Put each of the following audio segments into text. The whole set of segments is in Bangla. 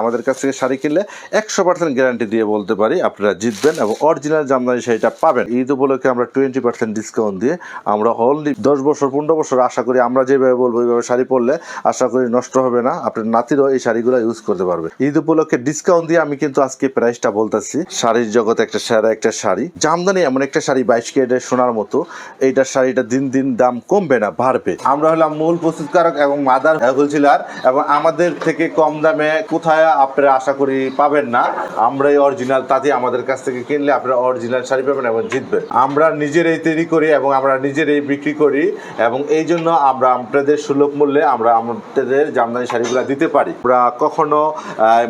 আমাদের কাছ থেকে শাড়ি কিনলে একশো পার্সেন্ট গ্যারান্টি দিয়ে বলতে পারি আপনারা জিতবেন এবং অরিজিনাল জামদানি শাড়িটা পাবেন। ঈদ উপলক্ষে আমরা টোয়েন্টি পার্সেন্ট ডিসকাউন্ট দিয়ে আমরা অনলি দশ বছর, পনেরো বছর আশা করি আমরা যেভাবে বলব, ওইভাবে শাড়ি পরলে আশা করি নষ্ট হবে না। আপনার নাতিরও এই শাড়িগুলো ইউজ করতে পারবে। ঈদ উপলক্ষে ডিসকাউন্ট দিয়ে আমি কিন্তু আজকে প্রাইসটা বলতেছি। শাড়ির জগতে একটা সেরা একটা শাড়ি। জামদানি এমন একটা শাড়ি বাইশ কেটের সোনার মতো। এইটার শাড়িটা দিন দিন দাম কমবে না, বাড়বে। আমরা হলাম মূল প্রস্তুতকারক এবং মাদার হোলসেলার এবং আমাদের থেকে কম দামে কোথায় আপনারা আশা করি পাবেন না। আমরাই অরিজিনাল তাতে আমাদের কাছ থেকে কিনলে আপনারা অরিজিনাল শাড়ি পাবেন এবং জিতবেন। আমরা নিজেরাই তৈরি করি এবং আমরা নিজেরাই বিক্রি করি এবং এই জন্য আমরা আপনাদের সুলভ মূল্যে আমরা আমাদের জামদানি শাড়িগুলো দিতে পারি। আমরা কখনো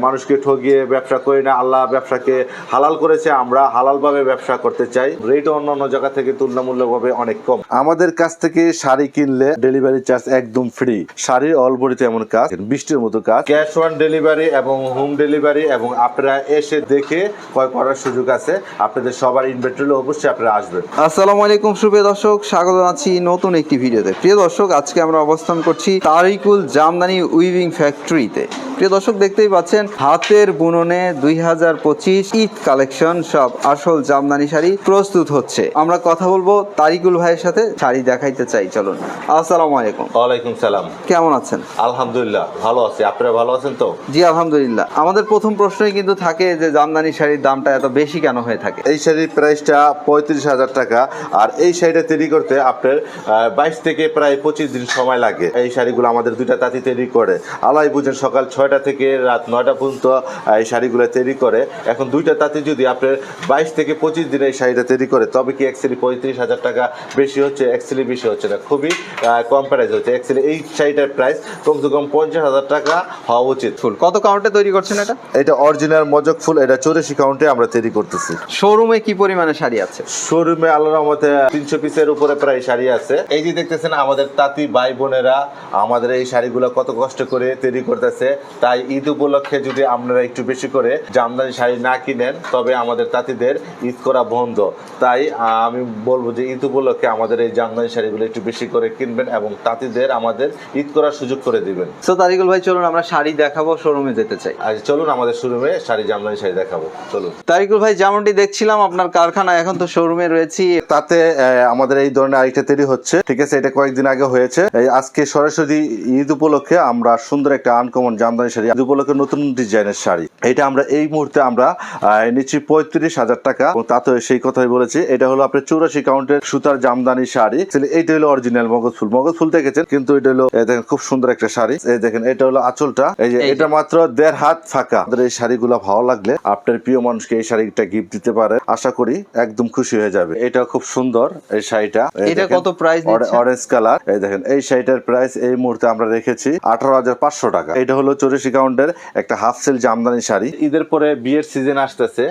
মানুষকে ঠগিয়ে ব্যবসা করি না। আল্লাহ ব্যবসাকে হালাল করেছে, আমরা হালালভাবে ব্যবসা করতে চাই। রেট অন্য অন্য জায়গা থেকে তুলনামূলকভাবে অনেক কম। আমাদের কাছ থেকে শাড়ি কিনলে ডেলিভারি চার্জ একদম ফ্রি শাড়ির অলবড়িতে এমন কাজ, বৃষ্টির মতো কাজ। ক্যাশ অন ডেলিভারি এবং হোম ডেলিভারি এবং আপনারা এসে দেখে ক্রয় করার সুযোগ আছে। আপনাদের সবার ইনভেন্টরি অবশ্যই আপনারা আসবেন। আসসালামু আলাইকুম সুপ্রিয় দর্শক। স্বাগত জানাচ্ছি নতুন একটি ভিডিওতে। প্রিয় দর্শক আজকে আমরা অবস্থান করছি তারিকুল জামদানি উইভিং ফ্যাক্টরিতে প্রিয় দর্শক দেখতেই পাচ্ছেন হাতের বুননে দুই হাজার পঁচিশ ঈদ কালেকশন সব আসল জামদানি শাড়ি প্রস্তুত হচ্ছে। আমরা কথা বলব তারিকুল ভাইয়ের সাথে শাড়ি দেখাইতে চাই চলুন। আসসালামু আলাইকুম। ওয়ালাইকুম সালাম। কেমন আছেন? আলহামদুলিল্লাহ ভালো আছি। আপনারা ভালো আছেন তো? জি আলহামদুলিল্লাহ। আমাদের প্রথম প্রশ্নই কিন্তু থাকে যে জামদানি শাড়ির দামটা এত বেশি কেন হয়ে থাকে? এই শাড়ির প্রাইসটা পঁয়ত্রিশ হাজার টাকা আর এই শাড়িটা তৈরি করতে আপনার বাইশ থেকে প্রায় পঁচিশ দিন সময় লাগে। এই শাড়িগুলো আমাদের দুইটা তাঁতি তৈরি করে। আলাই বুঝেন সকাল ছয়টা থেকে রাত নয়টা পর্যন্ত এই শাড়িগুলো তৈরি করে। এখন দুইটা তাঁতি যদি আপনার বাইশ থেকে পঁচিশ দিনে এই শাড়িটা তৈরি করে তবে কি অ্যাকচুয়ালি পঁয়ত্রিশ হাজার টাকা বেশি হচ্ছে? অ্যাকচুয়ালি বেশি হচ্ছে না। খুবই কম প্রাইস হচ্ছে। অ্যাকচুয়ালি এই শাড়িটার প্রাইস কমসে কম পঞ্চাশ হাজার টাকা হওয়া উচিত। ফুল। কত কাউন্টে তৈরি করছেন এটা? এটা অরিজিনাল মজক ফুল এটা চৌরাশি কাউন্টে আমরা তৈরি করতেছি। শোরুমে কি পরিমাণে শাড়ি আছে? শোরুমে আল্লাহর রহমতে তিনশো পিসের উপরে প্রায় শাড়ি আছে। এই যে দেখতেছেন আমাদের তাঁতি ভাই বোনেরা আমাদের এই শাড়িগুলো কত কষ্ট করে তৈরি করতেছে। তাই ঈদ উপলক্ষে যদি আপনারা একটু বেশি করে জামদানি শাড়ি না কিনেন তবে আমাদের তাঁতিদের ঈদ করা বন্ধ। তাই আমি বলব যে ঈদ উপলক্ষে আমাদের এই জামদানি শাড়িগুলো একটু বেশি করে কিনবেন এবং তাঁতিদের আমাদের ঈদ করার সুযোগ করে দিবেন। সো তারিকুল ভাই চলুন আমরা শাড়ি দেখাবো শোরুমে যেতে। চাই। আজ চলুন আমাদের শোরুমে শাড়ি জামদানি শাড়ি দেখাবো। চলুন। তারিকুল ভাই যেমনটি দেখছিলাম আপনার কারখানা এখন তো শোরুমে রয়েছি। তাতে আমাদের এই ধরনের আরেকটা তৈরি হচ্ছে। ঠিক আছে এটা কয়েকদিন আগে হয়েছে। আজকে সরাসরি ঈদ উপলক্ষে আমরা সুন্দর একটা আনকমন জামদানি শাড়ি ঈদ উপলক্ষে নতুন ডিজাইনের শাড়ি। এটা আমরা এই মুহূর্তে আমরা আহ, নিচ্ছি পঁয়ত্রিশ হাজার টাকা। তাতে সেই কথাই বলেছি এটা হলো আপনার চৌরাশি কাউন্টের সুতার জামদানি শাড়ি। এইটা হলো অরিজিনাল মগজ ফুল মগজ ফুল দেখেছেন কিন্তু এটা হলো দেখেন খুব সুন্দর একটা শাড়ি। এই দেখেন এটা হলো আঁচলটা। এই যে। এটা মাত্র দেড় হাত ফাঁকা। আমাদের এই শাড়িগুলো ভালো লাগলে আপনার প্রিয় মানুষকে এই শাড়িটা গিফট দিতে পারে। আশা করি একদম খুশি হয়ে যাবে। এটা খুব সুন্দর এই শাড়িটা। এটা কত প্রাইস অরেঞ্জ কালার এই দেখেন এই শাড়িটার প্রাইস এই মুহূর্তে আমরা রেখেছি আঠারো হাজার পাঁচশো টাকা। এটা হলো চৌরাশি কাউন্টের একটা হাফ সেল জামদানি শাড়ি। ঈদের পরে বিয়ের সিজন আসতেছে।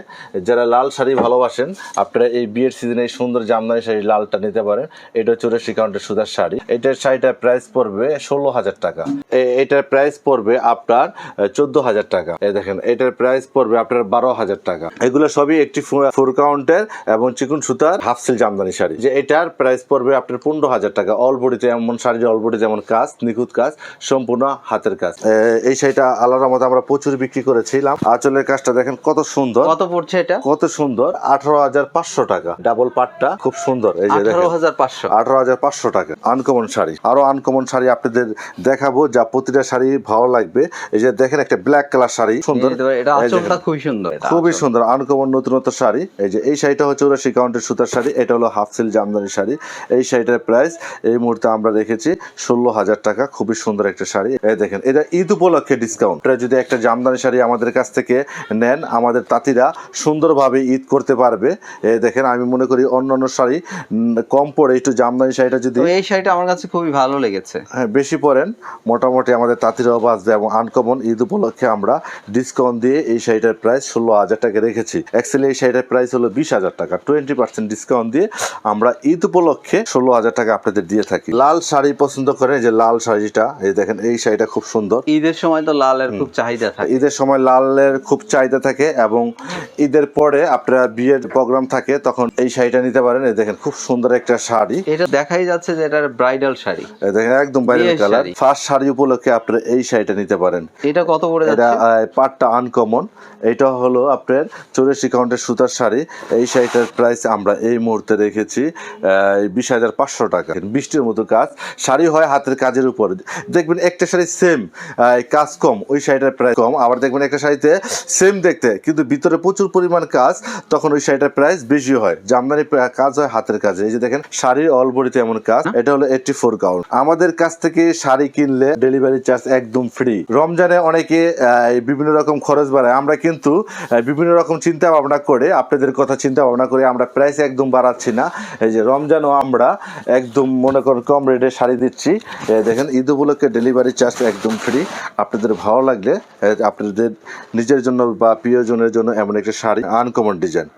যারা লাল শাড়ি ভালোবাসেন আপনারা এই বিয়ের সিজনে এই সুন্দর জামদানি শাড়ি লালটা নিতে পারেন। এটা চৌরাশি কাউন্টের সুদার শাড়ি। এটার শাড়িটার প্রাইস পড়বে ষোলো হাজার টাকা। এটার প্রাইস পড়বে আপনার চোদ্দ হাজার টাকা। এই দেখেন এটার প্রাইস পড়বে আপনার বারো হাজার টাকা। এগুলো সবই একটি ফোর কাউন্টের এবং চিকুন সুতার হাফ সিল জামদানি শাড়ি। যে এটার প্রাইস পড়বে আপনার পনেরো হাজার টাকা। অল বডিতে এমন শাড়ির অল বডি যেমন কাজ নিখুঁত কাজ সম্পূর্ণ হাতের কাজ। এই শাড়িটা আল্লাহর মতো আমরা প্রচুর বিক্রি করেছিলাম। আঁচলের কাজটা দেখেন কত সুন্দর। কত পড়ছে এটা? কত সুন্দর আঠারো হাজার পাঁচশো টাকা। ডাবল পাটটা খুব সুন্দর। এই যে আঠারো হাজার পাঁচশো। আঠারো হাজার পাঁচশো টাকা। আনকমন শাড়ি। আরও আনকমন শাড়ি আপনাদের দেখাবো যা প্রতিটা শাড়ি ভালো লাগবে। এই যে দেখেন একটা ব্ল্যাক কালার শাড়ি। সুন্দর। এটা আঁচলটা। খুবই সুন্দর। খুবই। সুন্দর আনকমন নতুনত্ব শাড়ি। এই যে এই শাড়িটা হচ্ছে চৌরাশি কাউন্টের সুতার শাড়ি এটা হলো হাফ সিল জামদানি শাড়ি। এই শাড়িটার প্রাইস এই মুহূর্তে আমরা রেখেছি ষোলো হাজার টাকা খুবই সুন্দর একটা শাড়ি। এই দেখেন এটা ঈদ উপলক্ষে ডিসকাউন্ট এটা যদি একটা জামদানি শাড়ি আমাদের কাছ থেকে নেন আমাদের তাঁতিরা সুন্দরভাবে ঈদ করতে পারবে। এই দেখেন আমি মনে করি অন্যান্য শাড়ি কম পড়ে একটু জামদানি শাড়িটা যদি এই শাড়িটা আমার কাছে খুবই ভালো লেগেছে। হ্যাঁ বেশি পরেন। মোটামুটি আমাদের তাঁতিরাও বাঁচবে এবং আনকমন ঈদ উপলক্ষে আমরা ডিসকাউন্ট দিয়ে এই শাড়িটার প্রাইস ষোলো হাজার টাকা রেখেছি। অ্যাকচুয়ালি এই শাড়িটার প্রাইস হলো বিশ হাজার টাকা। টোয়েন্টি পার্সেন্ট ডিসকাউন্ট দিয়ে আমরা ঈদ উপলক্ষে ষোলো হাজার টাকা আপনাদের দিয়ে থাকি। লাল শাড়ি পছন্দ করেন যে লাল শাড়িটা এই দেখেন এই শাড়িটা খুব সুন্দর। ঈদের সময় তো লালের খুব চাহিদা থাকে। ঈদের সময় লালের খুব চাহিদা থাকে এবং ঈদের পরে আপনারা বিয়ের প্রোগ্রাম থাকে তখন এই শাড়িটা নিতে পারেন। এই দেখেন খুব সুন্দর একটা শাড়ি। এটা দেখাই যাচ্ছে যে এটার ব্রাইডাল শাড়ি। দেখেন একদম ব্রাইডাল কালার ফার্স্ট শাড়ি উপলক্ষে আপনারা এই শাড়িটা নিতে পারেন। এটা কত করে এটা পাটটা আনকমন এটা হলো আপনার চৌরাশি কাউন্টের সুতার শাড়ি। এই শাড়িটার প্রাইস আমরা এই মুহূর্তে রেখেছি বিশ হাজার পাঁচশো টাকা। বৃষ্টির মতো কাজ। শাড়ি হয় হাতের কাজের উপর। দেখবেন একটা শাড়ি সেম কাজ কম ওই শাড়িটার প্রাইস কম। আবার দেখবেন একটা শাড়িতে সেম দেখতে কিন্তু ভিতরে প্রচুর পরিমাণ কাজ তখন ওই শাড়িটার প্রাইস বেশি হয়। জামদানি কাজ হয় হাতের কাজে। এই যে দেখেন শাড়ির অল বডিতে এমন কাজ। এটা হলো এইটটি ফোর কাউন্ট আমাদের কাছ থেকে শাড়ি কিনলে ডেলিভারি চার্জ একদম ফ্রি রমজানে অনেকে বিভিন্ন রকম খরচ বাড়ায়। আমরা কিন্তু বিভিন্ন রকম চিন্তা ভাবনা করে, আপনাদের কথা চিন্তা ভাবনা করে আমরা প্রাইস একদম বাড়াচ্ছি না। এই যে রমজানও আমরা একদম মনে করেন কম রেটে শাড়ি দিচ্ছি। দেখেন, ঈদ উপলক্ষে ডেলিভারি চার্জ একদম ফ্রি আপনাদের ভালো লাগলে আপনাদের নিজের জন্য বা প্রিয়জনের জন্য এমন একটা শাড়ি আনকমন ডিজাইন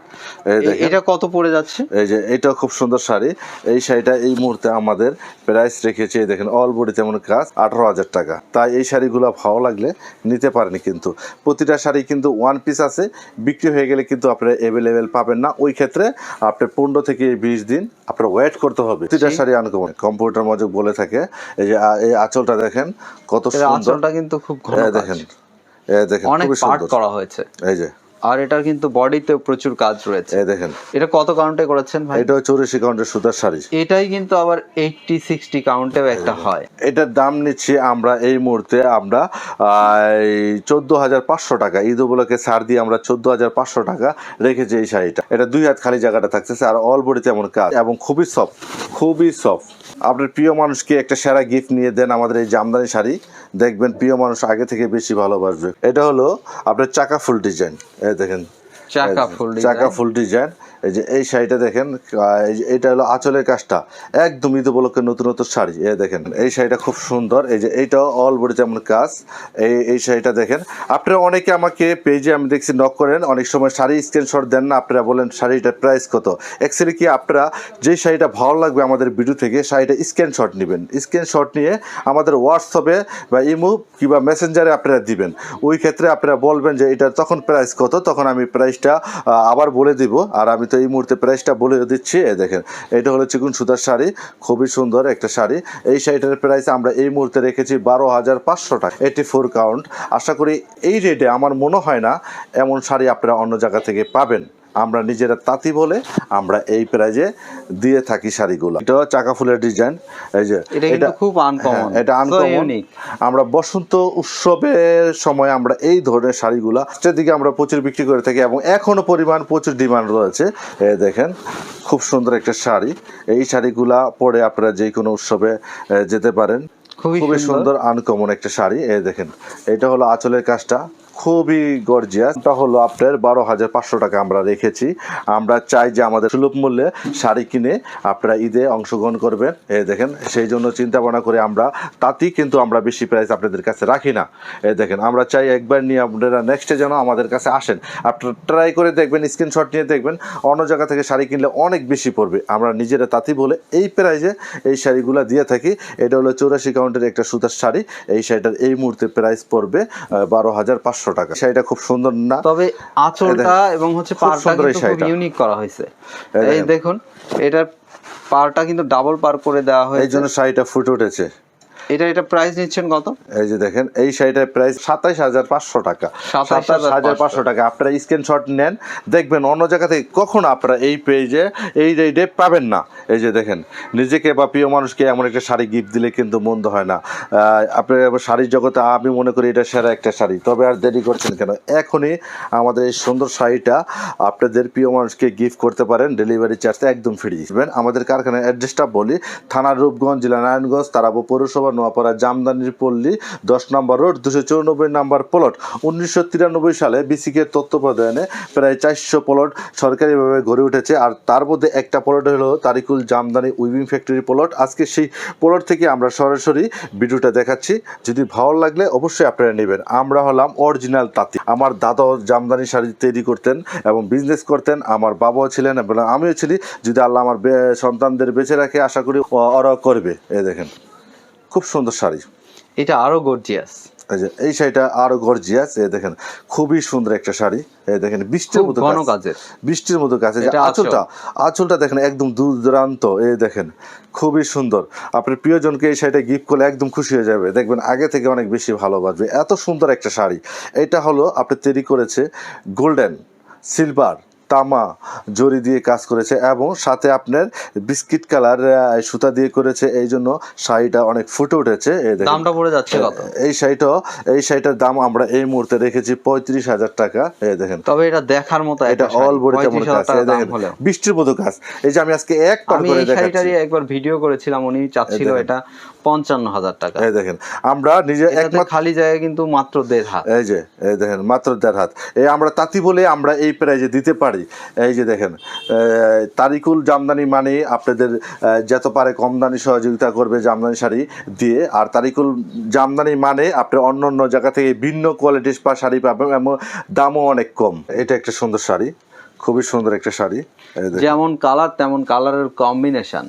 এটা কত পড়ে যাচ্ছে? এই যে এটা খুব সুন্দর শাড়ি। এই শাড়িটা এই মুহূর্তে আমাদের প্রাইস রেখেছে দেখেন অল বডি তেমন কাজ আঠারো হাজার টাকা। তাই এই শাড়িগুলো ভালো লাগলে নিতে পারেন কিন্তু। প্রতিটা শাড়ি কিন্তু ওয়ান পিস আছে বিক্রি হয়ে গেলে কিন্তু আপনারা অ্যাভেলেবেল পাবেন না। ওই ক্ষেত্রে আপনি পনেরো থেকে বিশ দিন আপনার ওয়েট করতে হবে। প্রতিটা শাড়ি আনকমন কম্পিউটার মজক বলে থাকে এই যে এই আঁচলটা দেখেন কত সুন্দর। আঁচলটা কিন্তু খুব দেখেন দেখেন অনেক পার্ট করা হয়েছে। এই যে আর এটার কিন্তু বডিতে প্রচুর কাজ রয়েছে। এই দেখেন। এটা কত কাউন্টে করেছেন ভাই? এটা চৌরাশি কাউন্টের সুতার শাড়ি। এটাই কিন্তু আবার এইটটি সিক্সটি কাউন্টেও একটা হয়। এটার দাম নিচ্ছি আমরা এই মুহূর্তে আমরা চোদ্দ হাজার পাঁচশো টাকা। ঈদ উপলক্ষে ছাড় দিয়ে আমরা চোদ্দ হাজার পাঁচশো টাকা রেখেছি এই শাড়িটা। এটা দুই হাত খালি জায়গাটা থাকতেছে আর অল বডিতে এমন কাজ। এবং খুবই সফট খুবই সফট আপনার প্রিয় মানুষকে একটা সেরা গিফট নিয়ে দেন আমাদের এই জামদানি শাড়ি। দেখবেন প্রিয় মানুষ আগে থেকে বেশি ভালোবাসবে। এটা হলো আপনার চাকা ফুল ডিজাইন এই দেখেন। চাকা ফুল চাকা ফুল ডিজাইন এই যে এই শাড়িটা দেখেন এটা হলো আঁচলের কাজটা। একদম ঈদ উপলক্ষে নতুন শাড়ি। এই দেখেন, এই শাড়িটা খুব সুন্দর। এই যে এইটাও অল বডি যেমন কাজ, এই এই শাড়িটা দেখেন। আপনারা অনেকে আমাকে পেজে আমি দেখছি নক করেন, অনেক সময় শাড়ি স্ক্রিনশট দেন না, আপনারা বলেন শাড়িটার প্রাইস কত। অ্যাকচুয়ালি কি আপনারা যে শাড়িটা ভালো লাগবে আমাদের ভিডিও থেকে, শাড়িটা স্ক্রিনশট নেবেন। স্ক্রিনশট নিয়ে আমাদের হোয়াটসঅ্যাপে বা ইমো কিংবা মেসেঞ্জারে আপনারা দিবেন। ওই ক্ষেত্রে আপনারা বলবেন যে এটা তখন প্রাইস কত, তখন আমি প্রাইসটা আবার বলে দিব। আর আমি তো এই মুহূর্তে প্রাইসটা বলে দিচ্ছি দেখেন, এটা হলো চিকুন সুতার শাড়ি, খুবই সুন্দর একটা শাড়ি। এই শাড়িটার প্রাইস আমরা এই মুহূর্তে রেখেছি বারো হাজার পাঁচশো টাকা। এটি ফোর কাউন্ট আশা করি এই রেটে আমার মনে হয় না এমন শাড়ি আপনারা অন্য জায়গা থেকে পাবেন। আমরা নিজেরা তাঁতি বলে আমরা এই প্রাইজে দিয়ে থাকি শাড়িগুলো। এটা চাকা ফুলের ডিজাইন। এই যে এটা খুব uncommon, হ্যাঁ, এটা আনকমন আমরা বসন্ত উৎসবের সময় আমরা এই ধরনের শাড়িগুলা দিকে আমরা প্রচুর বিক্রি করে থাকি এবং এখনও পরিমাণ প্রচুর ডিমান্ড রয়েছে। এই দেখেন খুব সুন্দর একটা শাড়ি। এই শাড়িগুলা পরে আপনারা যে কোনো উৎসবে এ, যেতে পারেন। খুবই সুন্দর। সুন্দর আনকমন একটা শাড়ি। এই দেখেন এটা হলো আঁচলের কাজটা। খুবই গর্জিয়াস এটা হলো আপনার বারো হাজার পাঁচশো টাকা আমরা রেখেছি। আমরা চাই যে আমাদের সুলভ মূল্যে শাড়ি কিনে আপনারা ঈদে অংশগ্রহণ করবেন। এ দেখেন, সেই জন্য চিন্তা ভাবনা করে আমরা, তাতেই কিন্তু আমরা বেশি প্রাইস আপনাদের কাছে রাখি না। এ দেখেন, আমরা চাই একবার নিয়ে আপনারা নেক্সটে যেন আমাদের কাছে আসেন। আপনারা ট্রাই করে দেখবেন স্ক্রিনশট নিয়ে দেখবেন। অন্য জায়গা থেকে শাড়ি কিনলে অনেক বেশি পড়বে। আমরা নিজেরা তাঁতি বলে এই প্রাইজে এই শাড়িগুলো দিয়ে থাকি। এটা হলো চৌরাশি কাউন্টের একটা সুতার শাড়ি। এই শাড়িটার এই মুহূর্তে প্রাইস পড়বে বারো হাজার পাঁচশো টাকা। শাড়িটা খুব সুন্দর না? তবে আঁচলটা এবং হচ্ছে পাড়টা খুব ইউনিক করা হয়েছে। এই দেখুন। এটার পাড়টা কিন্তু ডাবল পার করে দেওয়া এই জন্য শাড়িটা ফুটে উঠেছে। এটা এটা প্রাইস নিচ্ছেন কত? এই যে দেখেন এই শাড়িটার প্রাইস সাতাইশ হাজার পাঁচশো টাকা। সাতাশ হাজার পাঁচশো। টাকা। আপনারা স্ক্রিনশট নেন দেখবেন অন্য জায়গা থেকে কখনো আপনারা এই পেজে এই রেটে পাবেন না। এই যে দেখেন নিজেকে বা প্রিয় মানুষকে এমন একটা শাড়ি গিফট দিলে কিন্তু মন্দ হয় না। আপনার শাড়ির জগতে আমি মনে করি এটা সেরা একটা শাড়ি। তবে আর দেরি করছেন কেন? এখনই আমাদের এই সুন্দর শাড়িটা আপনাদের প্রিয় মানুষকে গিফট করতে পারেন ডেলিভারি চার্জ একদম ফ্রি দিবেন আমাদের কারখানার অ্যাড্রেসটা বলি থানার রূপগঞ্জ জেলা নারায়ণগঞ্জ তারাবো পৌরসভা নোয়াপাড়া জামদানির পল্লী, দশ নম্বর রোড, দুশো চৌরানব্বই নম্বর প্লট। উনিশশো তিরানব্বই সালে বিসিকের তত্ত্বাবধানে প্রায় চারশো প্লট সরকারিভাবে গড়ে উঠেছে, আর তার মধ্যে একটা প্লট হলো Tarikul Jamdani weaving factory plot. আজকে সেই প্লট থেকে আমরা সরাসরি ভিডিওটা দেখাচ্ছি। যদি ভালো লাগলে অবশ্যই আপনারা নেবেন। আমরা হলাম অরিজিনাল তাঁতি। আমার দাদাও জামদানি শাড়ি তৈরি করতেন এবং বিজনেস করতেন, আমার বাবাও ছিলেন এবং আমিও ছিলি। যদি আল্লাহ আমার সন্তানদের বেঁচে রাখে, আশা করি ও- ওরাও করবে। এ দেখেন। খুব সুন্দর শাড়ি। এটা আরও গর্জিয়াস এই এই শাড়িটা আরও গর্জিয়াস এই দেখেন খুবই সুন্দর একটা শাড়ি। এই দেখেন বৃষ্টির মতো ঘন। কাজের। বৃষ্টির মতো কাছে আঁচলটা আঁচলটা দেখেন একদম দূর দূরান্ত এই দেখেন খুবই সুন্দর। আপনার প্রিয়জনকে এই শাড়িটা গিফট করলে একদম খুশি হয়ে যাবে। দেখবেন আগে থেকে অনেক বেশি ভালো বাজবে এত সুন্দর একটা শাড়ি। এটা হলো আপনি তৈরি করেছে গোল্ডেন সিলভার তামা জরি দিয়ে কাজ করেছে এবং সাথে আপনার বিস্কিট কালার সুতা দিয়ে করেছে। এই জন্য শাড়িটা অনেক ফুটে উঠেছে। এই দামটা পড়ে যাচ্ছে এই শাড়িটা এই শাড়িটার দাম আমরা এই মুহূর্তে রেখেছি পঁয়ত্রিশ হাজার টাকা। এই দেখেন। তবে এটা দেখার মতো এটা অল বডি তেমন 35,000 কাজ। বৃষ্টির মতো কাজ। এই যে আমি আজকে এক পার করে দেখাচ্ছি। একবার ভিডিও করেছিলাম উনি চাচ্ছিল এটা। পঞ্চান্ন হাজার টাকা। এই দেখেন আমরা নিজে একমাত্র খালি জায়গায় কিন্তু মাত্র দেড় হাত। এই যে এই দেখেন মাত্র দেড় হাত। এই আমরা তাঁতি বলে আমরা এই প্রাইজে দিতে পারি। এই যে দেখেন তারিকুল জামদানি মানে আপনাদের যত পারে কম দানি সহযোগিতা করবে জামদানি শাড়ি দিয়ে। আর তারিকুল জামদানি মানে আপনি অন্য অন্য জায়গা থেকে ভিন্ন কোয়ালিটির পা শাড়ি পাবেন এবং দামও অনেক কম। এটা একটা সুন্দর শাড়ি খুবই সুন্দর একটা শাড়ি। যেমন কালার তেমন কালারের কম্বিনেশন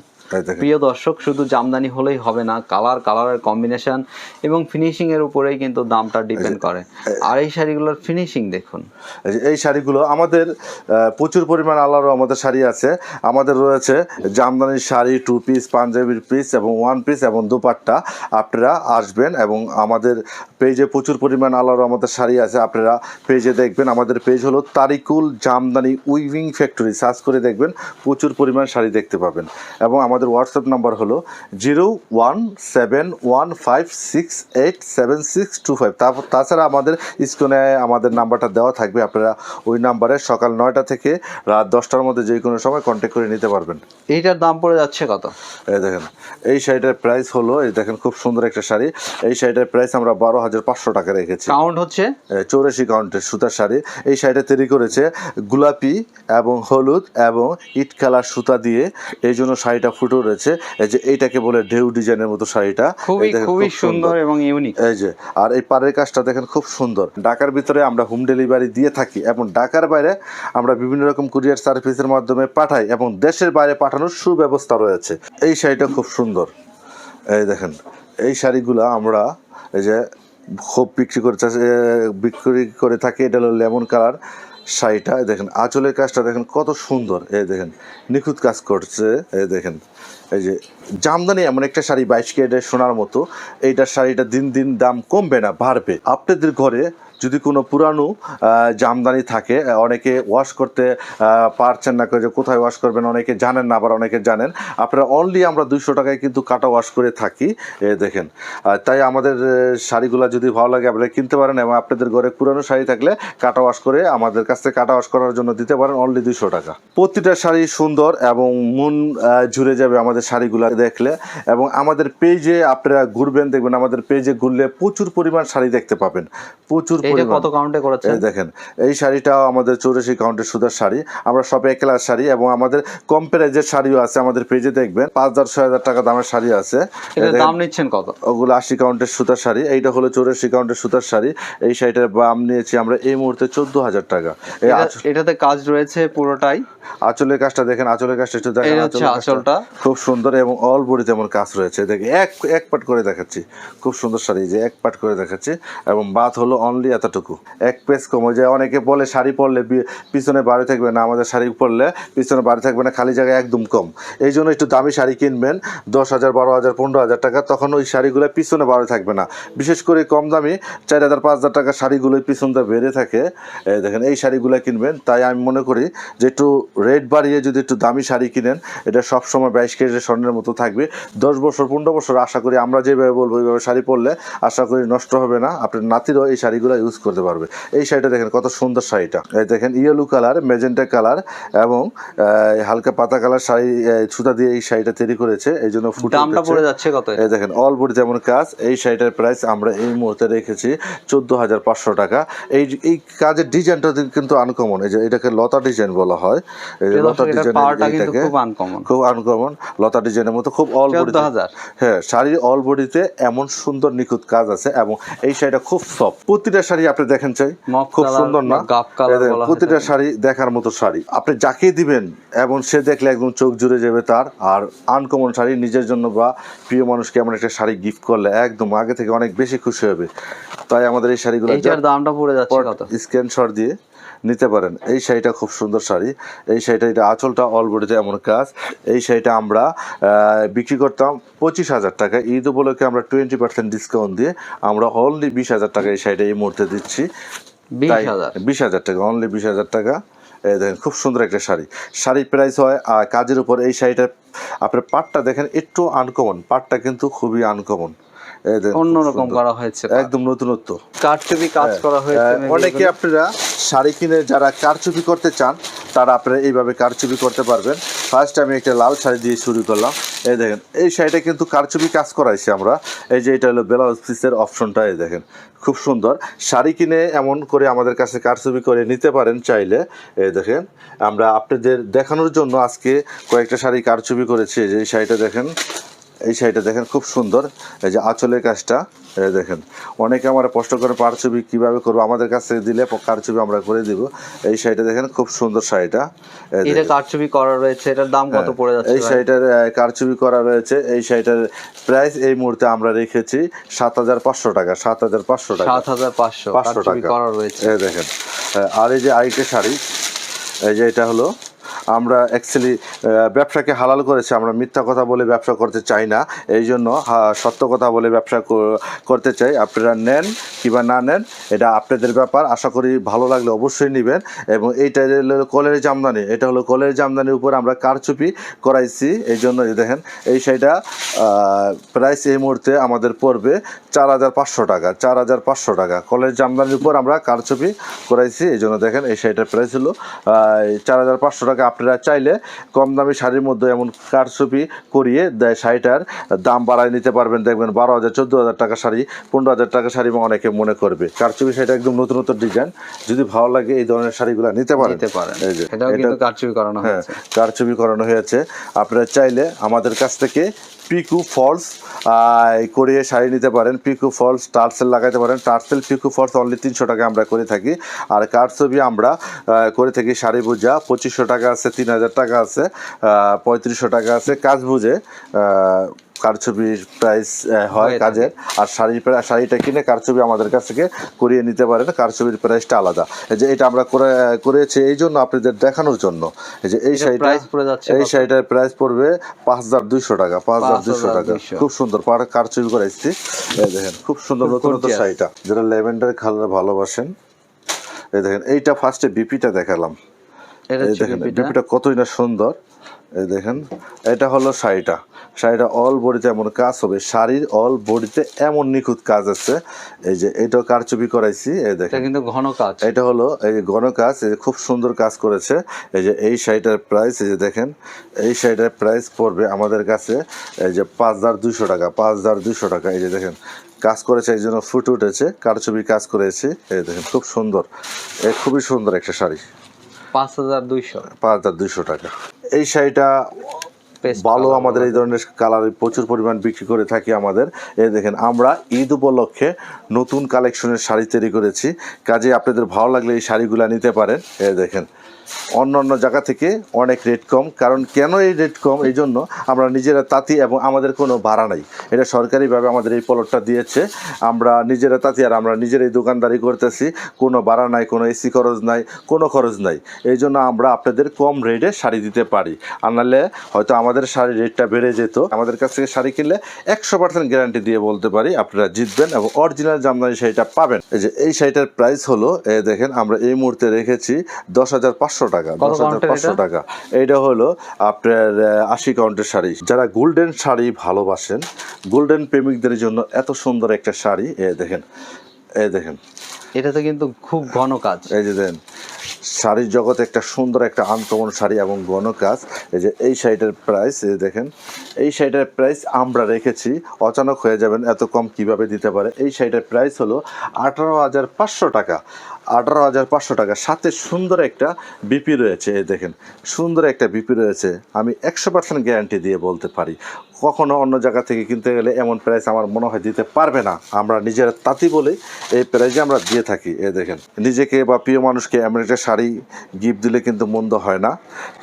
প্রিয় দর্শক শুধু জামদানি হলেই হবে না কালার কালারের কম্বিনেশন এবং ফিনিশিং এর উপরেই কিন্তু দামটা ডিপেন্ড করে। আর এই শাড়িগুলোর ফিনিশিং দেখুন। এই শাড়িগুলো আমাদের প্রচুর পরিমাণ আল্লাহরও আমাদের শাড়ি আছে। আমাদের রয়েছে জামদানির শাড়ি টু পিস পাঞ্জাবির পিস এবং ওয়ান পিস এবং দুপাট্টা। আপনারা আসবেন এবং আমাদের পেজে প্রচুর পরিমাণ আল্লাহরও আমাদের শাড়ি আছে। আপনারা পেজে দেখবেন আমাদের পেজ হলো Tariqul Jamdani weaving factory. Search করে দেখবেন প্রচুর পরিমাণ শাড়ি দেখতে পাবেন। এবং আমাদের হোয়াটসঅ্যাপ নাম্বার হলো zero one seven one five six eight seven six two five তারপর তাছাড়া আমাদের স্ক্রিনে আমাদের নাম্বারটা দেওয়া থাকবে। আপনারা ওই নাম্বারে সকাল নয়টা থেকে রাত দশটার মধ্যে যে কোনো সময় কন্ট্যাক্ট করে নিতে পারবেন। এইটার দাম পড়ে যাচ্ছে কত? এই দেখেন এই শাড়িটার প্রাইস হলো এই দেখেন খুব সুন্দর একটা শাড়ি। এই শাড়িটার প্রাইস আমরা বারো হাজার পাঁচশো টাকা রেখেছি। কাউন্ট হচ্ছে? চৌরাশি কাউন্টের সুতার শাড়ি। এই শাড়িটা তৈরি করেছে গোলাপি এবং হলুদ এবং ইট কালার সুতা দিয়ে। এই জন্য শাড়িটা ফুটে রয়েছে। এই যে এইটাকে বলে ঢেউ ডিজাইনের মতো শাড়িটা। খুবই খুবই সুন্দর। এবং ইউনিক এই যে আর এই পাড়ের কাজটা দেখেন খুব সুন্দর। ঢাকার ভিতরে আমরা হোম ডেলিভারি দিয়ে থাকি এবং ঢাকার বাইরে আমরা বিভিন্ন রকম কুরিয়ার সার্ভিসের মাধ্যমে পাঠাই এবং দেশের বাইরে পাঠানোর সুব্যবস্থা রয়েছে। এই শাড়িটা খুব সুন্দর। এই দেখেন এই শাড়িগুলো আমরা এই যে খুব বিক্রি করে বিক্রি করে থাকি। এটা হলো লেমন কালার শাড়িটা। দেখেন আঁচলের কাজটা দেখেন কত সুন্দর। এই দেখেন নিখুঁত কাজ করছে। এই দেখেন এই যে জামদানি এমন একটা শাড়ি বাইশ কেটে সোনার মতো, এইটার শাড়িটা দিন দিন দাম কমবে না, বাড়বে। আপনাদের ঘরে যদি কোনো পুরানো জামদানি থাকে অনেকে ওয়াশ করতে পারছেন না যে কোথায় ওয়াশ করবেন, অনেকে জানেন না, আবার অনেকে জানেন। আপনারা অনলি আমরা দুইশো টাকায় কিন্তু কাটা ওয়াশ করে থাকি দেখেন। তাই আমাদের শাড়িগুলো যদি ভালো লাগে, আপনারা কিনতে পারেন এবং আপনাদের ঘরে পুরানো শাড়ি থাকলে কাটা ওয়াশ করে আমাদের কাছ থেকে কাটা ওয়াশ করার জন্য দিতে পারেন অনলি দুইশো টাকা। প্রতিটা শাড়ি সুন্দর এবং মন জুড়ে যাবে আমাদের শাড়িগুলো দেখলে। এবং আমাদের পেজে আপনারা ঘুরবেন, দেখবেন আমাদের পেজে ঘুরলে প্রচুর পরিমাণ শাড়ি দেখতে পাবেন। প্রচুর এইটা কত কাউন্টে করেছেন? দেখেন এই শাড়িটাও আমাদের চৌরাশি কাউন্টের সুতার শাড়ি। আমরা সব এক ক্লাস শাড়ি এবং আমাদের কম প্রাইজের শাড়িও আছে আমাদের পেজে দেখবেন পাঁচ হাজার ছয় হাজার টাকা দামের শাড়ি আছে। দাম নিচ্ছেন কত? ওগুলো আশি কাউন্টের সুতার শাড়ি। এইটা হলো চৌরাশি কাউন্টের সুতার শাড়ি। এই শাড়িটার দাম নিয়েছি আমরা এই মুহূর্তে চোদ্দ হাজার টাকা। এটা- এটাতে কাজ রয়েছে পুরোটাই? আঁচলের কাজটা দেখেন আঁচলের কাজটা একটু দেখেন আঁচলটা। খুব সুন্দর এবং অল বডি তেমন কাজ রয়েছে। দেখে এক এক পাট করে দেখাচ্ছি। খুব সুন্দর শাড়ি যে এক পাট করে দেখাচ্ছি। এবং বাত হলো অনলি এতটুকু? এক পেস কম, ওই যে অনেকে বলে শাড়ি পরলে পিছনে বাড়ি থাকবে না, আমাদের শাড়ি পরলে পিছনে বাড়ি থাকবে না, খালি জায়গায় একদম কম। এই জন্য একটু দামি শাড়ি কিনবেন, দশ হাজার, বারো হাজার, পনেরো হাজার টাকা, তখন ওই শাড়িগুলো পিছনে বাড়ি থাকবে না। বিশেষ করে কম দামি চার হাজার, পাঁচ হাজার টাকা শাড়িগুলো পিছনটা বেড়ে থাকে। দেখেন, এই শাড়িগুলো কিনবেন, তাই আমি মনে করি যে একটু রেট বাড়িয়ে যদি একটু দামি শাড়ি কিনেন, এটা সবসময় বাইশ কেজি স্বর্ণের মতো থাকবে। দশ বছর, পনেরো বছর আশা করি আমরা যেভাবে বলব, ওইভাবে শাড়ি পরলে আশা করি নষ্ট হবে না। আপনার নাতিরও এই শাড়িগুলো ইউজ করতে পারবে। এই শাড়িটা দেখেন কত সুন্দর শাড়িটা। এই দেখেন ইয়েলো কালার মেজেন্টা কালার এবং হালকা পাতা কালার শাড়ি সুতা দিয়ে এই শাড়িটা তৈরি করেছে। এই জন্য দামটা পড়ে যাচ্ছে কত? এই দেখেন অল বডি যেমন কাজ এই শাড়িটার প্রাইস আমরা এই মুহূর্তে রেখেছি চোদ্দ হাজার পাঁচশো টাকা। এই এই কাজের ডিজাইনটা কিন্তু আনকমন এই যে এটাকে লতা ডিজাইন বলা হয়। লতা ডিজাইন খুব আনকমন খুব আনকমন লতা ডিজাইনের মতো খুব অল বডি হ্যাঁ শাড়ির অল বডিতে এমন সুন্দর নিখুঁত কাজ আছে এবং এই শাড়িটা খুব সফট প্রতিটা শাড়ি আপনি দেখেন চাই। খুব সুন্দর না? প্রতিটা শাড়ি দেখার মতো শাড়ি। আপনি যাকে দিবেন এবং সে দেখলে একদম চোখ জুড়ে যাবে তার। আর আনকমন শাড়ি নিজের জন্য বা প্রিয় মানুষকে এমন একটা শাড়ি গিফট করলে একদম আগে থেকে অনেক বেশি খুশি হবে। তাই আমাদের এই শাড়িগুলো দামটা পড়ে যাচ্ছে স্ক্রিনশট দিয়ে নিতে পারেন। এই শাড়িটা খুব সুন্দর শাড়ি। এই শাড়িটা এটা আঁচলটা অল বডিতে এমন কাজ। এই শাড়িটা আমরা বিক্রি করতাম পঁচিশ হাজার টাকা। ঈদ উপলক্ষে আমরা টোয়েন্টি পার্সেন্ট ডিসকাউন্ট দিয়ে আমরা অনলি বিশ হাজার টাকা এই শাড়িটা এই মুহূর্তে দিচ্ছি। বিশ হাজার? টাকা অনলি বিশ হাজার টাকা। এই দেখেন খুব সুন্দর একটা শাড়ি। শাড়ির প্রাইস হয় আর কাজের উপর। এই শাড়িটার আপনার পাটটা দেখেন একটু আনকমন পাটটা কিন্তু খুবই আনকমন অন্যরকম করা হয়েছে একদম নতুনত্ব। কাঠচুপি কাজ করা হয়েছে অনেকে আপনারা শাড়ি কিনে যারা কারচুপি করতে চান তারা আপনারা এইভাবে কারচুপি করতে পারবেন। ফার্স্ট আমি একটা লাল শাড়ি দিয়ে শুরু করলাম। এই দেখেন এই শাড়িটা কিন্তু কারচুপি কাজ করাইছি আমরা। এই যে এটা হলো ব্লাউজ পিসের অপশনটা এই দেখেন। খুব সুন্দর। শাড়ি কিনে এমন করে আমাদের কাছে কারচুপি করে নিতে পারেন চাইলে। এই দেখেন আমরা আপনাদের দেখানোর জন্য আজকে কয়েকটা শাড়ি কারচুপি করেছি। এই যে এই শাড়িটা দেখেন এই শাড়িটা দেখেন খুব সুন্দর। এই যে আঁচলের কাজটা দেখেন। অনেকে আমার প্রশ্ন করে পার ছবি কীভাবে করব? আমাদের কাছে দিলে কার ছবি আমরা করে দিব? এই শাড়িটা দেখেন খুব সুন্দর শাড়িটা। এটা দেখেন। করা রয়েছে? এটার দাম কত পড়ে যাচ্ছে এই শাড়িটার কারচুপি করা রয়েছে? এই শাড়িটার প্রাইস এই মুহূর্তে আমরা রেখেছি সাত হাজার পাঁচশো টাকা সাত হাজার পাঁচশো টাকা। সাত হাজার পাঁচশো পাঁচশো টাকা। করা রয়েছে? দেখেন। আর এই যে আরেকটা শাড়ি এই যে এটা হলো আমরা অ্যাকচুয়ালি ব্যবসাকে হালাল করেছি, আমরা মিথ্যা কথা বলে ব্যবসা করতে চাই না। এই জন্য সত্য কথা বলে ব্যবসা করতে চাই। আপনারা নেন কিংবা না নেন, এটা আপনাদের ব্যাপার। আশা করি ভালো লাগলে অবশ্যই নেবেন। এবং এইটা হলো কলের জামদানি। এটা হলো কলের জামদানির উপর আমরা কারচুপি করাইছি। এই জন্য দেখেন, এই শাড়িটা প্রাইস এই মুহূর্তে আমাদের পড়বে চার হাজার পাঁচশো টাকা, চার হাজার পাঁচশো টাকা। কলের জামদানির উপর আমরা কারচুপি করাইছি। এই জন্য দেখেন, এই শাড়িটার প্রাইস হলো চার হাজার পাঁচশো টাকা। আপনারা চাইলে কম দামি শাড়ির মধ্যে এমন কারচুপি করিয়ে দেয় শাড়িটার দাম বাড়ায় নিতে পারবেন। দেখবেন বারো হাজার চোদ্দ হাজার টাকা শাড়ি পনেরো হাজার টাকা শাড়ি অনেকে মনে করবে। কারচুপি শাড়িটা একদম নতুন নতুন ডিজাইন যদি ভালো লাগে এই ধরনের শাড়িগুলো নিতে পারেন। নিতে পারেন। এটাও এটা কিন্তু কাঠচুপি করানো হ্যাঁ হয়েছে। কারচুপি করানো হয়েছে। আপনারা চাইলে আমাদের কাছ থেকে পিকু ফলস করিয়ে শাড়ি নিতে পারেন। পিকু ফলস টার্সেল লাগাইতে পারেন। টার্সেল পিকু ফলস অনলি তিনশো টাকা আমরা করে থাকি। আর কারচুপি আমরা করে থাকি শাড়ি বুঝা পঁচিশশো টাকা আছে, তিন হাজার টাকা আছে পঁয়ত্রিশশো টাকা আছে, কাজ বুঝে কারচুপির প্রাইস হয় কাজের। আর প্রায় শাড়িটা কিনে কারচুপি আমাদের কাছ থেকে করিয়ে নিতে পারেন। কারচুপির প্রাইসটা আলাদা। এই যে এটা আমরা করে করেছি এই জন্য আপনাদের দেখানোর জন্য। এই যে এই শাড়িটা এই শাড়িটার প্রাইস পড়বে পাঁচ হাজার দুইশো টাকা পাঁচ হাজার দুইশো টাকা। খুব সুন্দর পাড়া কারচুপি করে এসেছি। দেখেন খুব সুন্দর নতুন নতুন শাড়িটা। যেটা ল্যাভেন্ডার কালার ভালোবাসেন এই দেখেন এইটা ফার্স্টে বিপিটা দেখালাম। বিপিটা কতই না সুন্দর। এই দেখেন এটা হলো শাড়িটা। শাড়িটা অল বডিতে এমন কাজ হবে। শাড়ির অল বডিতে এমন নিখুঁত কাজ আছে। এই যে এটাও কারচুপি করাইছি এই এটা দেখেন কিন্তু ঘন কাজ। এটা হলো এই যে ঘন কাজ এই যে খুব সুন্দর কাজ করেছে। এই যে এই শাড়িটার প্রাইস এই যে দেখেন এই শাড়িটার প্রাইস পড়বে আমাদের কাছে এই যে পাঁচ হাজার দুইশো টাকা পাঁচ হাজার দুশো টাকা। এই যে দেখেন কাজ করেছে এই জন্য ফুটে উঠেছে কারচুপি কাজ করেছে। এই দেখেন খুব সুন্দর। এ খুবই সুন্দর একটা শাড়ি। পাঁচ হাজার দুইশো। পাঁচ হাজার দুইশো টাকা। এই শাড়িটা ভালো আমাদের এই ধরনের কালার প্রচুর পরিমাণ বিক্রি করে থাকি আমাদের। এ দেখেন আমরা ঈদ উপলক্ষে নতুন কালেকশনের শাড়ি তৈরি করেছি। কাজে আপনাদের ভালো লাগলে এই শাড়িগুলো নিতে পারেন। এ দেখেন অন্য অন্য জায়গা থেকে অনেক রেট কম। কারণ কেন এই রেট কম? এই জন্য আমরা নিজেরা তাঁতি এবং আমাদের কোনো ভাড়া নাই। এটা সরকারিভাবে আমাদের এই পলটটা দিয়েছে। আমরা নিজেরা তাঁতি আর আমরা নিজেরাই দোকানদারি করতেছি। কোনো ভাড়া নাই কোনো এসি খরচ নাই কোনো খরচ নাই। এই জন্য আমরা আপনাদের কম রেটে শাড়ি দিতে পারি। আর নাহলে হয়তো আমাদের শাড়ির রেটটা বেড়ে যেত। আমাদের কাছ থেকে শাড়ি কিনলে একশো পার্সেন্ট গ্যারান্টি দিয়ে বলতে পারি আপনারা জিতবেন এবং অরিজিনাল জামদানি শাড়িটা পাবেন। এই যে এই শাড়িটার প্রাইস হলো এ দেখেন আমরা এই মুহূর্তে রেখেছি দশ হাজার পাঁচশো টাকা দশ হাজার পাঁচশো টাকা। এইটা হলো আপনার আশি কাউন্টের শাড়ি। যারা গোল্ডেন শাড়ি ভালোবাসেন গোল্ডেন প্রেমিকদের জন্য এত সুন্দর একটা শাড়ি এ দেখেন এ দেখেন। এটাতে কিন্তু খুব ঘন কাজ। এই যে দেন, শাড়ির জগতে একটা সুন্দর একটা আন্তমন শাড়ি এবং ঘন কাজ। এই যে এই শাড়িটার প্রাইস এই দেখেন, এই শাড়িটার প্রাইস আমরা রেখেছি, অচানক হয়ে যাবেন, এত কম কীভাবে দিতে পারে? এই শাড়িটার প্রাইস হলো আঠারো হাজার পাঁচশো টাকা। আঠারো হাজার পাঁচশো টাকা। সাথে সুন্দর একটা বিপি রয়েছে এই দেখেন। সুন্দর একটা বিপি রয়েছে। আমি একশো পার্সেন্ট গ্যারান্টি দিয়ে বলতে পারি। কখনো অন্য জায়গা থেকে কিনতে গেলে এমন প্রাইস আমার মনে হয় দিতে পারবে না। আমরা নিজেরা তাঁতি বলে এই প্রাইসে আমরা দিয়ে থাকি এ দেখেন। নিজেকে বা প্রিয় মানুষকে এমন একটা শাড়ি গিফট দিলে কিন্তু মন্দ হয় না।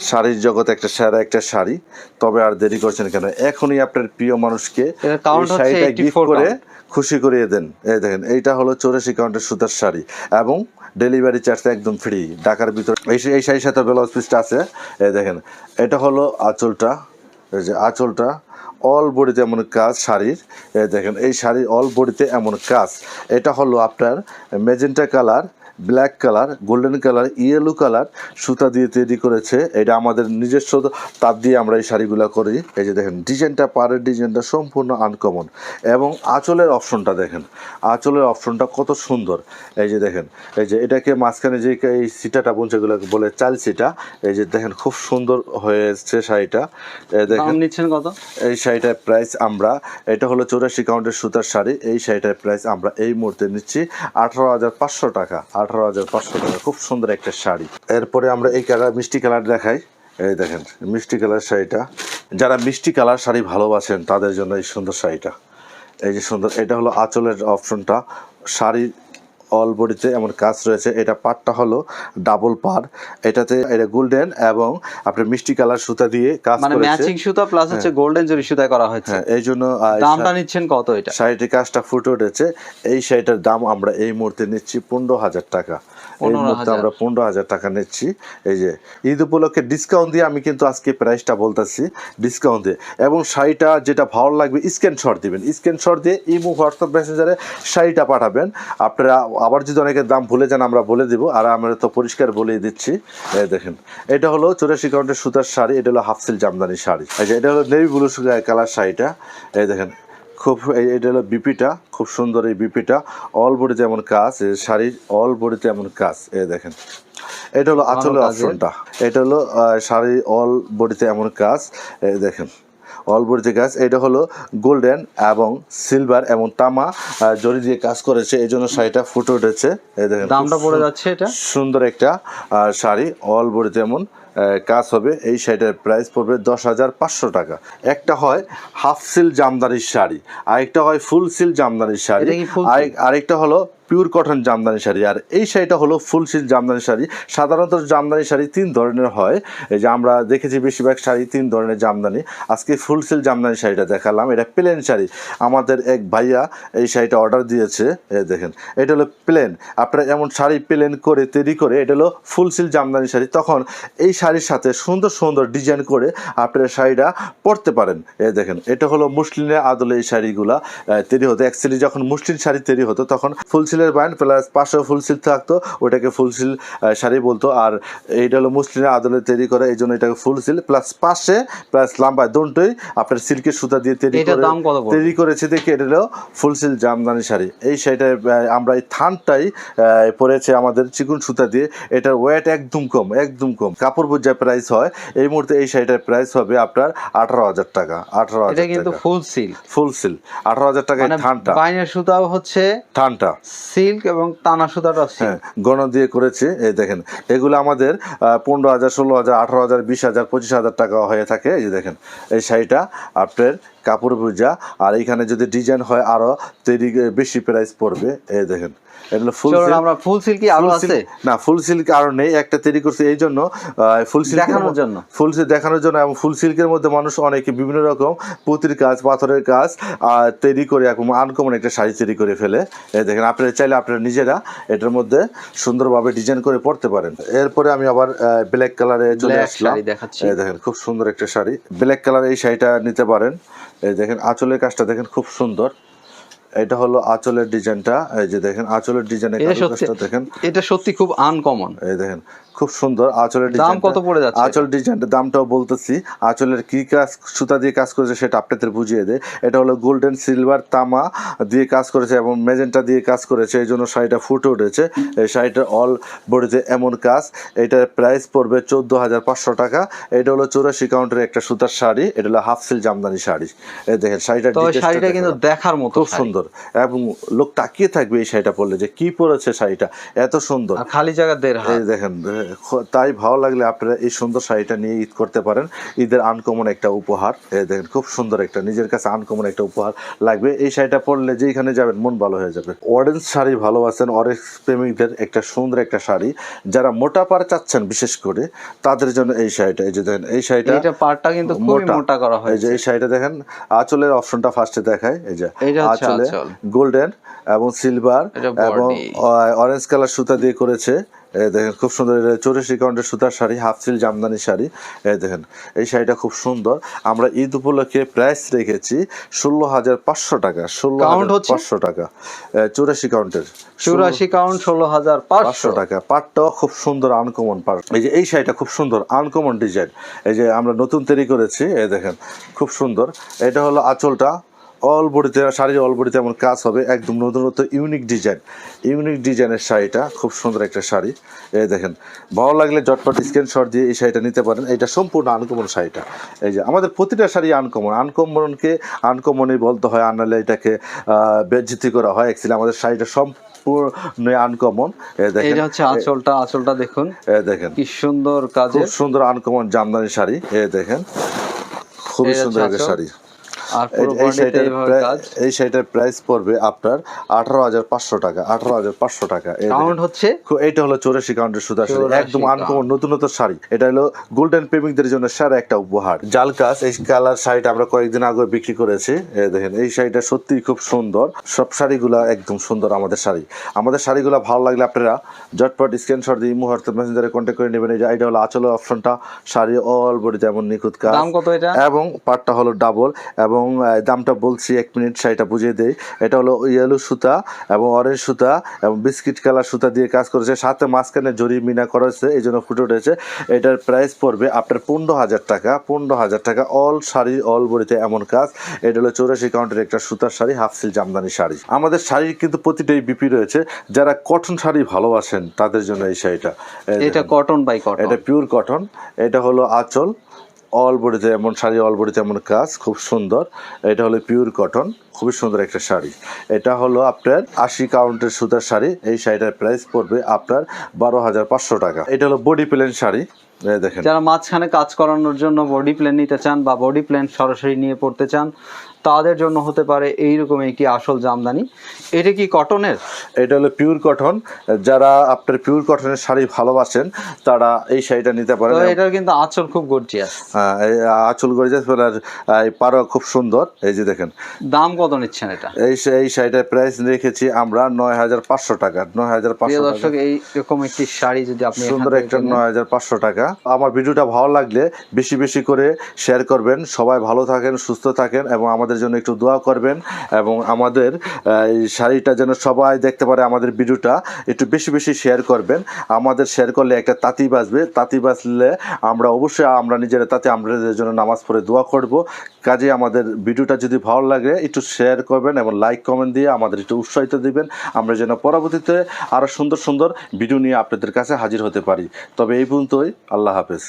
শাড়ির জগতে একটা সেরা একটা শাড়ি। তবে আর দেরি করছেন কেন? এখনই আপনার প্রিয় মানুষকে শাড়িটা গিফট করে খুশি করিয়ে দেন। এই দেখেন এইটা হলো চৌরাশি কাউন্টের সুতার শাড়ি। এবং ডেলিভারি চার্জ একদম ফ্রি। ঢাকার ভিতর এই এই শাড়ির সাথে ব্লাউজ পিসটা আছে। এই দেখেন, এটা হলো আঁচলটা। এই যে আঁচলটা অল বডিতে এমন কাজ, শাড়ির। দেখেন, এই শাড়ির অল বডিতে এমন কাজ। এটা হলো আপনার magenta colour black colour golden colour yellow colour সুতা দিয়ে তৈরি করেছে। এটা আমাদের নিজস্ব তার দিয়ে আমরা এই শাড়িগুলো করি। এই যে দেখেন ডিজাইনটা পাড়ের ডিজাইনটা সম্পূর্ণ আনকমন এবং আঁচলের অপশনটা দেখেন আঁচলের অপশনটা কত সুন্দর। এই যে দেখেন এই যে এটাকে মাঝখানে যে এই সিটাটা বুনছেগুলো বলে চাল সিটা এই যে দেখেন খুব সুন্দর হয়েছে শাড়িটা। এই দেখেন নিচ্ছেন কত? এই শাড়িটার প্রাইস আমরা এটা হলো চৌরাশি কাউন্টের সুতার শাড়ি। এই শাড়িটার প্রাইস আমরা এই মুহূর্তে নিচ্ছি আঠারো হাজার পাঁচশো টাকা। আঠারো হাজার পাঁচশো টাকা। খুব সুন্দর একটা শাড়ি। এরপরে আমরা এই কালার, মিষ্টি কালার দেখাই। এই দেখেন, মিষ্টি কালার শাড়িটা। যারা মিষ্টি কালার শাড়ি ভালোবাসেন, তাদের জন্য এই সুন্দর শাড়িটা। এই যে সুন্দর, এটা হলো আঁচলের অপশনটা। শাড়ি অল বডিতে এমন কাজ রয়েছে। এটা পাটটা হলো ডাবল পার এটাতে এটা গোল্ডেন এবং আপনার মিষ্টি কালার সুতা দিয়ে কাজ মানে ম্যাচিং সুতা প্লাস হচ্ছে গোল্ডেন জরি সুতা করা হয়েছে হ্যাঁ এই জন্য দামটা নিচ্ছেন কত এটা? শাড়িটির কাজটা ফুটে উঠেছে। এই শাড়িটার দাম আমরা এই মুহূর্তে নিচ্ছি পনেরো হাজার টাকা। এই মুহূর্তে আমরা পনেরো হাজার টাকা নিচ্ছি। এই যে ঈদ উপলক্ষে ডিসকাউন্ট দিয়ে আমি কিন্তু আজকে প্রাইসটা বলতেছি ডিসকাউন্ট দিয়ে। এবং শাড়িটা যেটা ভালো লাগবে স্ক্রিনশট দিবেন। স্ক্রিনশট দিয়ে ইমো হোয়াটসঅ্যাপ মেসেঞ্জারে শাড়িটা পাঠাবেন। আপনারা আবার যদি অনেকের দাম ভুলে যান আমরা বলে দিব। আর আমরা তো পরিষ্কার বলেই দিচ্ছি। দেখেন এটা হলো চৌরাশি কাউন্টের সুতার শাড়ি এটা হলো হাফ সিল জামদানি শাড়ি। এই যে এটা হলো নেভি ব্লু কালার শাড়িটা। এই দেখেন খুব এটা হলো বিপিটা খুব সুন্দর এই বিপিটা। অল বডিতে এমন কাজ শাড়ির অল বডিতে এমন কাজ এ দেখেন। এটা হলো আচলের আচরণটা অপশনটা এটা হলো আহ, শাড়ির অল বডিতে এমন কাজ দেখেন। অল বডিতে কাজ এটা হলো গোল্ডেন এবং সিলভার এবং তামা জরি দিয়ে কাজ করেছে। এই জন্য শাড়িটা ফুটে উঠেছে। এই দেখেন দামটা পড়ে যাচ্ছে এটা? সুন্দর একটা শাড়ি। অল বডিতে এমন কাজ হবে এই শাড়িটার প্রাইস পড়বে দশ হাজার পাঁচশো টাকা। একটা হয় হাফ সিল জামদানির শাড়ি আরেকটা হয় ফুল সিল জামদানির শাড়ি আরেকটা হলো পিওর কটন জামদানি শাড়ি। আর এই শাড়িটা হলো ফুল সিল জামদানি শাড়ি। সাধারণত জামদানি শাড়ি তিন ধরনের হয়। এই যে আমরা দেখেছি বেশিরভাগ শাড়ি তিন ধরনের জামদানি। আজকে ফুল সিল জামদানি শাড়িটা দেখালাম। এটা প্লেন শাড়ি। আমাদের এক ভাইয়া এই শাড়িটা অর্ডার দিয়েছে। দেখেন, এটা হলো প্লেন। আপনারা এমন শাড়ি প্লেন করে, তৈরি করে, এটা হলো ফুল সিল জামদানি শাড়ি। তখন এই শাড়ির সাথে সুন্দর সুন্দর ডিজাইন করে আপনারা শাড়িটা পরতে পারেন। এই দেখেন, এটা হলো মুসলিমের আদলে এই শাড়িগুলা তৈরি হতো। অ্যাকচুয়ালি যখন মুসলিম শাড়ি তৈরি হতো, তখন ফুল সিলের ব্যান্ড প্লাস পাশেও ফুল সিল থাকতো ওটাকে ফুল সিল শাড়ি বলতো। আর এইটা হলো মুসলিমের আদলে তৈরি করে এই জন্য এটাকে ফুল সিল প্লাস পাশে প্লাস লাম্বায় দুটোই আপনার সিল্কের সুতা দিয়ে তৈরি করে? তৈরি করেছে দেখে এটা হলো ফুল সিল জামদানি শাড়ি। এই শাড়িটা আমরা এই থানটাই পরেছে আমাদের চিকুন সুতা দিয়ে। এটার ওয়েট একদম কম একদম কম। কাপড় বোঝা প্রাইস হয়। এই মুহূর্তে এই শাড়িটার প্রাইস হবে আপনার আঠারো হাজার টাকা আঠারো হাজার কিন্তু টাকা। ফুল সিল আঠারো হাজার টাকা মানে থানটা। বাইনের সুতাও হচ্ছে থানটা। সিল্ক এবং তানা সুতাটা হ্যাঁ গণ দিয়ে করেছে। এই দেখেন, এগুলো আমাদের পনেরো হাজার, ষোলো হাজার, আঠারো হাজার, বিশ হাজার, পঁচিশ হাজার টাকা হয়ে থাকে। এই যে দেখেন, এই শাড়িটা, আপনার কাপড় ভুজা আর এইখানে যদি ডিজাইন হয় আরও তৈরি বেশি প্রাইস পড়বে। এই দেখেন এগুলো ফুল আমরা ফুল সিল্ক আরও আছে? না ফুল সিল্ক আরও নেই একটা তৈরি করছে এই জন্য ফুল সিল্ক দেখানোর জন্য। ফুল সিল্ক দেখানোর জন্য এবং ফুল সিল্কের মধ্যে মানুষ অনেকে বিভিন্ন রকম পুঁতির কাজ পাথরের কাজ তৈরি করে এখন আনকমন একটা শাড়ি তৈরি করে ফেলে। এই দেখেন আপনারা চাইলে আপনারা নিজেরা এটার মধ্যে সুন্দরভাবে ডিজাইন করে পড়তে পারেন। এরপরে আমি আবার ব্ল্যাক কালারে চলে আসলাম। দেখেন খুব সুন্দর একটা শাড়ি। ব্ল্যাক কালার এই শাড়িটা নিতে পারেন। এই দেখেন আঁচলের কাজটা দেখেন খুব সুন্দর। এটা হলো আঁচলের ডিজাইনটা এই যে দেখেন আঁচলের ডিজাইনের সত্যি দেখেন। এটা সত্যি খুব আনকমন এই দেখেন খুব সুন্দর আঁচলের দাম কত পড়ে যাচ্ছে? আঁচল ডিজাইনটার দামটাও বলতেছি আঁচলের কি কাজ সুতা দিয়ে কাজ করেছে সেটা আপনাদের বুঝিয়ে দেয়। এটা হলো গোল্ডেন সিলভার তামা দিয়ে কাজ করেছে এবং মেজেন্টা দিয়ে কাজ করেছে এই জন্য শাড়িটা ফুটে উঠেছে। এই শাড়িটার অল বডিতে এমন কাজ এটার প্রাইস পড়বে চোদ্দ হাজার পাঁচশো টাকা। এটা হলো চৌরাশি কাউন্টের একটা সুতার শাড়ি এটা হলো হাফ সিল জামদানি শাড়ি। এই দেখেন শাড়িটা শাড়িটা কিন্তু দেখার মতো খুব সুন্দর। এবং লোক তাকিয়ে থাকবে এই শাড়িটা পরলে যে কি পরেছে শাড়িটা এত সুন্দর। খালি জায়গা দেড় দেখেন তাই ভালো লাগলে আপনারা এই সুন্দর শাড়িটা নিয়ে ঈদ করতে পারেন। ঈদের আনকমন একটা উপহার দেখেন খুব সুন্দর একটা নিজের কাছে আনকমন একটা উপহার লাগবে। এই শাড়িটা পরলে যেখানে যাবেন মন ভালো হয়ে যাবে। অরেঞ্জ শাড়ি ভালোবাসেন অরেঞ্জ প্রেমিকদের একটা সুন্দর একটা শাড়ি। যারা মোটা পার চাচ্ছেন বিশেষ করে তাদের জন্য এই শাড়িটা এই যে দেখেন এই শাড়িটা এইটা পার্টটা কিন্তু খুবই মোটা। করা এই হয়েছে। যে এই শাড়িটা দেখেন আঁচলের অপশনটা ফার্স্টে দেখায় এই যে আঁচল। গোল্ডেন এবং সিলভার এবং অরেঞ্জ কালার সুতা দিয়ে করেছে। দেখেন খুব সুন্দর চৌরাশি কাউন্টের সুতার শাড়ি হাফ সিল জামদানি শাড়ি। দেখেন এই শাড়িটা খুব সুন্দর। আমরা ঈদ উপলক্ষে প্রাইস রেখেছি ষোলো হাজার পাঁচশো টাকা ষোলো? পাঁচশো টাকা। চৌরাশি কাউন্টের। চুরাশি কাউন্ট ষোলো হাজার পাঁচশো। টাকা। পাটটাও খুব সুন্দর আনকমন পাট। এই যে এই শাড়িটা খুব সুন্দর আনকমন ডিজাইন এই যে আমরা নতুন তৈরি করেছি এই দেখেন খুব সুন্দর। এটা হলো আঁচলটা। অল বডিতে শাড়ির অল বডিতে এমন কাজ হবে একদম নতুনত্ব ইউনিক ডিজাইন ইউনিক ডিজাইনের শাড়িটা খুব সুন্দর একটা শাড়ি। এই দেখেন ভালো লাগলে জটপট স্ক্রিনশট দিয়ে এই শাড়িটা নিতে পারেন। এটা সম্পূর্ণ আনকমন শাড়িটা। এই যে আমাদের প্রতিটা শাড়ি আনকমন আনকমনকে আনকমনই বলতে হয় আনালে এটাকে বেজ্জিতি করা হয়। অ্যাকচুয়ালি আমাদের শাড়িটা সম্পূর্ণ আনকমন দেখেন হচ্ছে আঁচলটা আঁচলটা দেখুন। দেখেন কি সুন্দর কাজের। সুন্দর আনকমন জামদানি শাড়ি। এ দেখেন খুবই সুন্দর একটা শাড়ি। এই- শাড়িটার শাড়িটার প্রাইস পড়বে আপনার আঠারো হাজার পাঁচশো টাকা আঠারো হাজার পাঁচশো টাকা। কাউন্ট হচ্ছে? এইটা হলো চৌরাশি কাউন্টের সুতা শাড়ি। 84 একদম। আনকমন শাড়ি। এটা হলো গোল্ডেন প্রেমিকদের জন্য সেরা একটা উপহার। জাল কাজ এই কালার শাড়িটা আমরা কয়েকদিন আগে বিক্রি করেছি। দেখেন এই শাড়িটা সত্যিই খুব সুন্দর। সব শাড়িগুলা একদম সুন্দর আমাদের শাড়ি। আমাদের শাড়িগুলো ভালো লাগলে আপনারা জটপট স্ক্রিনশট দিয়ে মুহূর্তে মেসেঞ্জারে কন্ট্যাক্ট করে নেবেন। এই যে এটা হলো আচলের অপশনটা শাড়ি অল বডি যেমন নিখুঁত কাজ। দাম কত এটা? এবং পাটটা হলো ডাবল এবং আহ, দামটা বলছি এক মিনিট শাড়িটা বুঝিয়ে দেই। এটা হলো ইয়েলো সুতা এবং অরেঞ্জ সুতা এবং বিস্কিট কালার সুতা দিয়ে কাজ করেছে। সাথে মাঝখানে জরি মিনা করা হয়েছে এই জন্য ফুটে উঠেছে। এটার প্রাইস পড়বে আপনার পনেরো হাজার টাকা পনেরো হাজার টাকা। অল শাড়ি অল বডিতে এমন কাজ। এটা হলো চৌরাশি কাউন্টের একটা সুতার শাড়ি হাফ সিল জামদানি শাড়ি। আমাদের শাড়ির কিন্তু প্রতিটাই বিপি রয়েছে। যারা কটন শাড়ি ভালোবাসেন তাদের জন্য এই শাড়িটা। এটা কটন বাই কটন এটা পিওর কটন এটা হলো আঁচল। অল বডিতে এমন শাড়ি অল বডিতে এমন কাজ, খুব সুন্দর। এটা হলো পিওর কটন খুবই সুন্দর একটা শাড়ি। এটা হলো আপনার আশি কাউন্টের সুতার শাড়ি, এই শাড়িটার প্রাইস পড়বে আপনার বারো হাজার পাঁচশো টাকা। এটা হলো বডি প্লেন শাড়ি দেখেন। যারা মাঝখানে কাজ করানোর জন্য বডি প্লেন নিতে চান বা বডি প্লেন সরাসরি নিয়ে পড়তে চান, তাদের জন্য হতে পারে এইরকম একটি আসল জামদানি। এটা কি কটনের এটা হলো পিওর কটন যারা আপনার পিওর কটনের শাড়ি ভালোবাসেন তারা এই শাড়িটা নিতে পারেন। এটার কিন্তু আঁচল খুব গর্জিয়াস হ্যাঁ, আঁচল গড়িয়ে আর এই পাড়া খুব সুন্দর। এই যে দেখেন। দাম কত নিচ্ছেন এটা? এই এই শাড়িটার প্রাইস রেখেছি আমরা নয় হাজার পাঁচশো টাকা নয় হাজার পাঁচশো টাকা। দর্শক এই রকম একটি শাড়ি যদি আপনি সুন্দর একটা নয় হাজার পাঁচশো টাকা। আমার ভিডিওটা ভালো লাগলে বেশি বেশি করে শেয়ার করবেন। সবাই ভালো থাকেন সুস্থ থাকেন এবং আমাদের জন্য একটু দোয়া করবেন এবং আমাদের এই শাড়িটা যেন সবাই দেখতে পারে আমাদের ভিডিওটা, একটু বেশি বেশি শেয়ার করবেন। আমাদের শেয়ার করলে একটা তাঁতি বাজবে। তাঁতি বাজলে আমরা অবশ্যই, আমরা নিজেরা তাতে আমাদের জন্য নামাজ পড়ে দোয়া করব। কাজে আমাদের ভিডিওটা যদি ভালো লাগে, একটু শেয়ার করবেন এবং লাইক কমেন্ট দিয়ে আমাদের একটু উৎসাহিত দিবেন। আমরা যেন পরবর্তীতে আরও সুন্দর সুন্দর ভিডিও নিয়ে আপনাদের কাছে হাজির হতে পারি। তবে এই পর্যন্তই, আল্লাহ হাফেজ।